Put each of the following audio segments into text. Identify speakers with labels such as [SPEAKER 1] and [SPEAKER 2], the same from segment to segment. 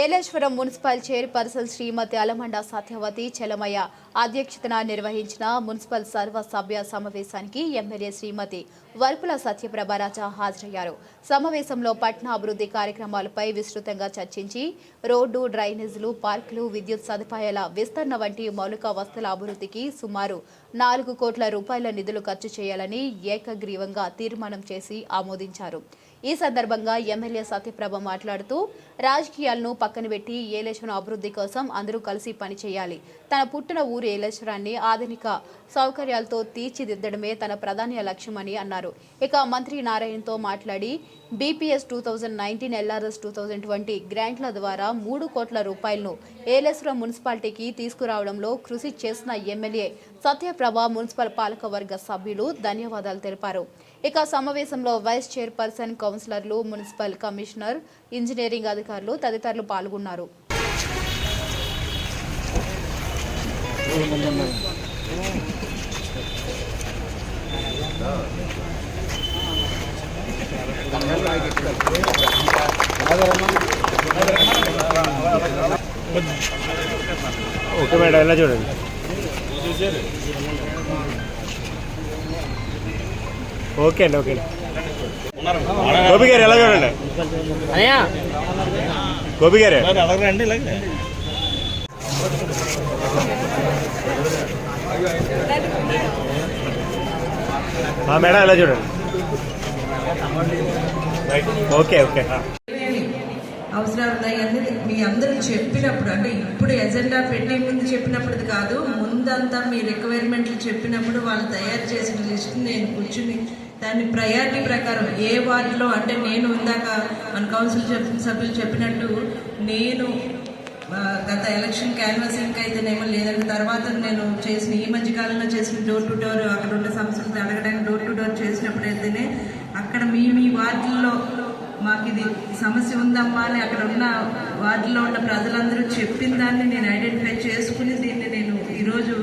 [SPEAKER 1] Yeleswaram municipal chairperson Shrimati Alamanda Satyavathi Chalamayya అధ్యక్షతన నిర్వహించిన municipal సర్వసభ్య సమావేశానికి ఎమ్మెల్యే శ్రీమతి వర్పుల సత్యప్రభరాజ హాజరయ్యారు. సమావేశంలో పట్నా అభివృద్ధి కార్యక్రమాలపై విస్తృతంగా చర్చించి రోడ్డు డ్రైనేజీలు పార్కులు విద్యుత్ సదుపాయాల విస్తరణ వంటి మౌలిక వస్తుల అభివృద్ధికి సుమారు నాలుగు కోట్ల రూపాయల నిధులు ఖర్చు చేయాలని ఏకగ్రీవంగా తీర్మానం చేసి ఆమోదించారు. ఈ సందర్భంగా ఎమ్మెల్యే సత్యప్రభ మాట్లాడుతూ రాజకీయాలను పక్కన పెట్టి ఏలేశ్వరం అభివృద్ధి కోసం అందరూ కలిసి పనిచేయాలి తన పుట్టిన ఊరు ఏలేశ్వరాన్ని ఆధునిక సౌకర్యాలతో తీర్చిదిద్దడమే తన ప్రధాన లక్ష్యమని అన్నారు. ఇక మంత్రి నారాయణతో మాట్లాడి BPS two thousand nineteen LRS two thousand twenty గ్రాంట్ల ద్వారా మూడు కోట్ల రూపాయలను ఏలేశ్వరం మున్సిపాలిటీకి తీసుకురావడంలో కృషి చేసిన ఎమ్మెల్యే సత్యప్రభ మున్సిపల్ పాలకవర్గ సభ్యులు ధన్యవాదాలు తెలిపారు. ఇక సమావేశంలో వైస్ చైర్పర్సన్ కౌన్సిలర్లు మున్సిపల్ కమిషనర్ ఇంజనీరింగ్ అధికారులు తదితరులు పాల్గొన్నారు.
[SPEAKER 2] ఓకే మేడం ఎలా చూడండి. ఓకే అండి ఓకే గోపి గారు ఎలా చూడండి
[SPEAKER 3] అయ్యా.
[SPEAKER 2] గోపి గారు?
[SPEAKER 4] ఇలాగే.
[SPEAKER 2] ఆ, మేడం ఎలా చూడండి? Okay okay.
[SPEAKER 5] అవసరాలు ఉన్నాయి అనేది మీ అందరూ చెప్పినప్పుడు అంటే ఇప్పుడు ఎజెండా పెట్టే ముందు చెప్పినప్పుడు కాదు ముందంతా మీ రిక్వైర్మెంట్లు చెప్పినప్పుడు వాళ్ళు తయారు చేసిన లిస్ట్ నేను కూర్చుని దాన్ని ప్రయారిటీ ప్రకారం ఏ వార్డులో అంటే నేను ఇందాక మన కౌన్సిల్ చెప్పిన సభ్యులు చెప్పినట్టు నేను గత ఎలక్షన్ క్యాన్వాసింగ్ అయితేనేమో లేదంటే తర్వాత నేను చేసిన ఈ మధ్య కాలంలో చేసిన డోర్ టు డోర్ అక్కడ ఉన్న సమస్యలు అడగడానికి డోర్ టు డోర్ చేసినప్పుడు అయితేనే అక్కడ మీ మీ వార్డుల్లో ఇది సమస్య ఉందమ్మా అని అక్కడ ఉన్న వార్డులో ఉన్న ప్రజలందరూ చెప్పిన దాన్ని నేను ఐడెంటిఫై చేసుకుని దీన్ని నేను ఈరోజు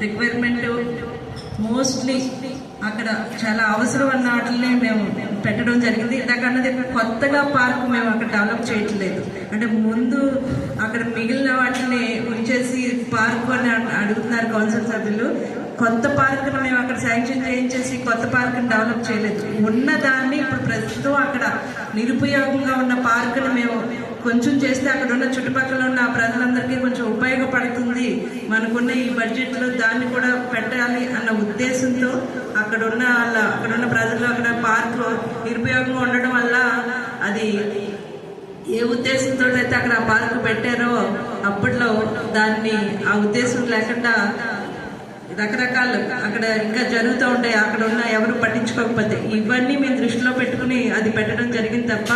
[SPEAKER 5] రిక్వైర్మెంట్ మోస్ట్లీ అక్కడ చాలా అవసరం అన్న వాటిని మేము పెట్టడం జరిగింది. ఇందాక కొత్తగా పార్క్ మేము అక్కడ డెవలప్ చేయట్లేదు. అంటే ముందు అక్కడ మిగిలిన వాటిని ఉంచేసి పార్క్ అని అడుగుతున్నారు కౌన్సిల్ సభ్యులు. కొత్త పార్కును మేము అక్కడ శాంక్షన్ చేయించేసి కొత్త పార్క్ని డెవలప్ చేయలేదు. ఉన్న దాన్ని ఇప్పుడు ప్రస్తుతం అక్కడ నిరుపయోగంగా ఉన్న పార్కును మేము కొంచెం చేస్తే అక్కడ ఉన్న చుట్టుపక్కల ఉన్న ప్రజలందరికీ కొంచెం ఉపయోగపడుతుంది మనకున్న ఈ బడ్జెట్లో దాన్ని కూడా పెట్టాలి అన్న ఉద్దేశంతో అక్కడ ఉన్న వాళ్ళ అక్కడ ఉన్న ప్రజలు అక్కడ పార్క్ నిరుపయోగంగా ఉండడం వల్ల అది ఏ ఉద్దేశంతో అయితే అక్కడ ఆ పార్క్ పెట్టారో అప్పట్లో దాన్ని ఆ ఉద్దేశం లేకుండా రకరకాలు అక్కడ ఇంకా జరుగుతూ ఉంటాయి అక్కడ ఉన్న ఎవరు పట్టించుకోకపోతే. ఇవన్నీ మేము దృష్టిలో పెట్టుకుని అది పెట్టడం జరిగింది తప్ప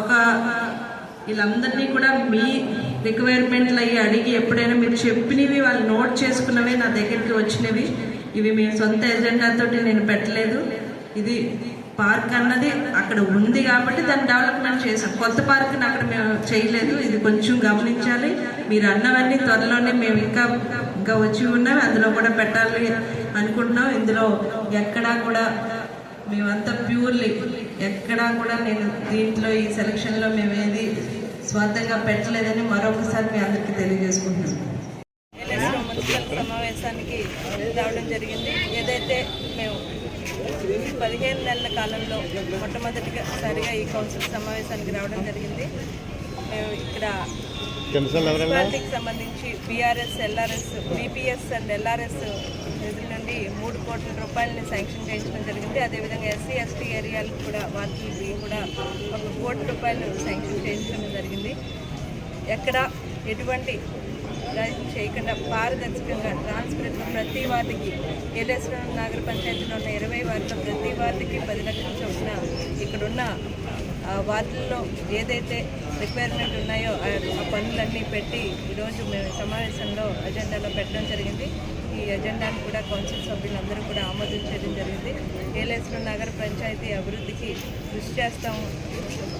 [SPEAKER 5] ఒక వీళ్ళందరినీ కూడా మీ రిక్వైర్మెంట్లు అయ్యి అడిగి ఎప్పుడైనా మీరు చెప్పినవి వాళ్ళు నోట్ చేసుకున్నవి నా దగ్గరికి వచ్చినవి. ఇవి మీ సొంత ఎజెండాతో నేను పెట్టలేదు. ఇది పార్క్ అన్నది అక్కడ ఉంది కాబట్టి దాన్ని డెవలప్మెంట్ చేసాం కొత్త పార్క్ని అక్కడ మేము చేయలేదు. ఇది కొంచెం గమనించాలి. మీరు అన్నవన్నీ త్వరలోనే మేము ఇంకా ఇంకా వచ్చి ఉన్నాం అందులో కూడా పెట్టాలి అనుకుంటున్నాం. ఇందులో ఎక్కడా కూడా మేమంతా ప్యూర్లీ ఎక్కడా కూడా నేను దీంట్లో ఈ సెలక్షన్లో మేము ఏది స్వార్థంగా పెట్టలేదని మరొకసారి మీ అందరికీ తెలియజేసుకుంటున్నాం.
[SPEAKER 6] మున్సిపల్ సమావేశానికి రావడం జరిగింది. ఏదైతే మేము పదిహేను నెలల కాలంలో మొట్టమొదటిగా సరిగా ఈ కౌన్సిల్ సమావేశానికి రావడం జరిగింది. మేము ఇక్కడ మున్సిపాలిటీకి సంబంధించి BRS LRS BPS and LRS నిధుల నుండి మూడు కోట్ల రూపాయలని శాంక్షన్ చేయించడం జరిగింది. అదేవిధంగా ఎస్సీ ఎస్టీ ఏరియాలకు కూడా వాటికి కూడా ఒక కోటి రూపాయలు శాంక్షన్ చేయించడం జరిగింది. ఎక్కడ ఎటువంటి రాజకీయం చేయకుండా పారదర్శకంగా ట్రాన్స్పరెంట్ ప్రతి వార్డుకి. ఏలేశ్వరం నగర పంచాయతీలో ఉన్న ఇరవై వార్డులో ప్రతి వార్డుకి పది లక్షల చొప్పున ఇక్కడున్న వార్డుల్లో ఏదైతే రిక్వైర్మెంట్ ఉన్నాయో ఆ ఆ పనులన్నీ పెట్టి ఈరోజు మేము సమావేశంలో అజెండాలో పెట్టడం జరిగింది. ఈ ఎజెండాను కూడా కౌన్సిల్ సభ్యులందరూ కూడా ఆమోదించడం జరిగింది. ఏలేశ్వర నగర పంచాయతీ అభివృద్ధికి కృషి చేస్తాము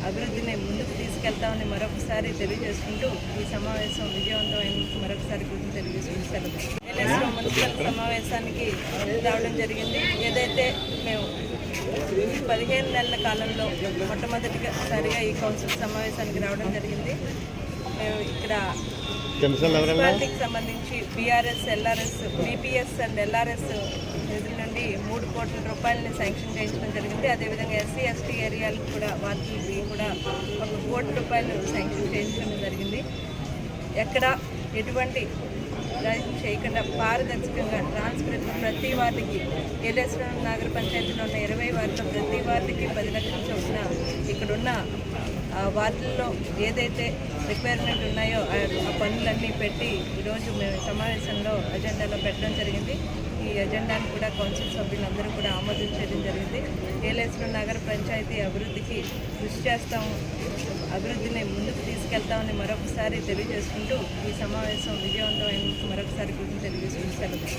[SPEAKER 6] అభివృద్ధిని ముందుకు తీసుకెళ్తామని మరొకసారి తెలియజేసుకుంటూ ఈ సమావేశం విజయవంతమైన మరొకసారి గురించి తెలియజేసుకుంటారు ఏలేశ్వరం మున్సిపల్ సమావేశానికి రావడం జరిగింది. ఏదైతే మేము
[SPEAKER 5] ఈ పదిహేను నెలల కాలంలో మొట్టమొదటిసారిగా ఈ కౌన్సిల్ సమావేశానికి రావడం జరిగింది. మేము ఇక్కడ మున్సిపాలిటీకి సంబంధించి BRS LRS BPS and LRS నిధుల నుండి మూడు కోట్ల రూపాయలని శాంక్షన్ చేయించడం జరిగింది. అదేవిధంగా ఎస్సీ ఎస్టీ ఏరియాలకు కూడా వాటికి కూడా ఒక కోటి రూపాయలు శాంక్షన్ చేయించడం జరిగింది. ఎక్కడ ఎటువంటి రాజకీయం చేయకుండా పారదర్శకంగా ట్రాన్స్పరెంట్ ప్రతి వార్డుకి ఏలేశ్వరం నగర పంచాయతీలో ఉన్న ఇరవై వార్డులో ప్రతి వార్డుకి పది లక్షల చొప్పున ఇక్కడున్న వార్డుల్లో ఏదైతే రిక్వైర్మెంట్ ఉన్నాయో ఆ పనులన్నీ పెట్టి ఈరోజు మేము సమావేశంలో అజెండాలో పెట్టడం జరిగింది. ఈ అజెండాను కూడా కౌన్సిల్ సభ్యులందరూ కూడా ఆమోదించడం జరిగింది. ఏలేశ్వరం నగర పంచాయతీ అభివృద్ధికి కృషి చేస్తాము. అభివృద్ధిని ముందుకు తీసుకెళ్తామని మరొకసారి తెలియజేసుకుంటూ ఈ సమావేశం విజయవంతమైన మరొకసారి గురించి తెలియజేసుకుంటూ సెలవు.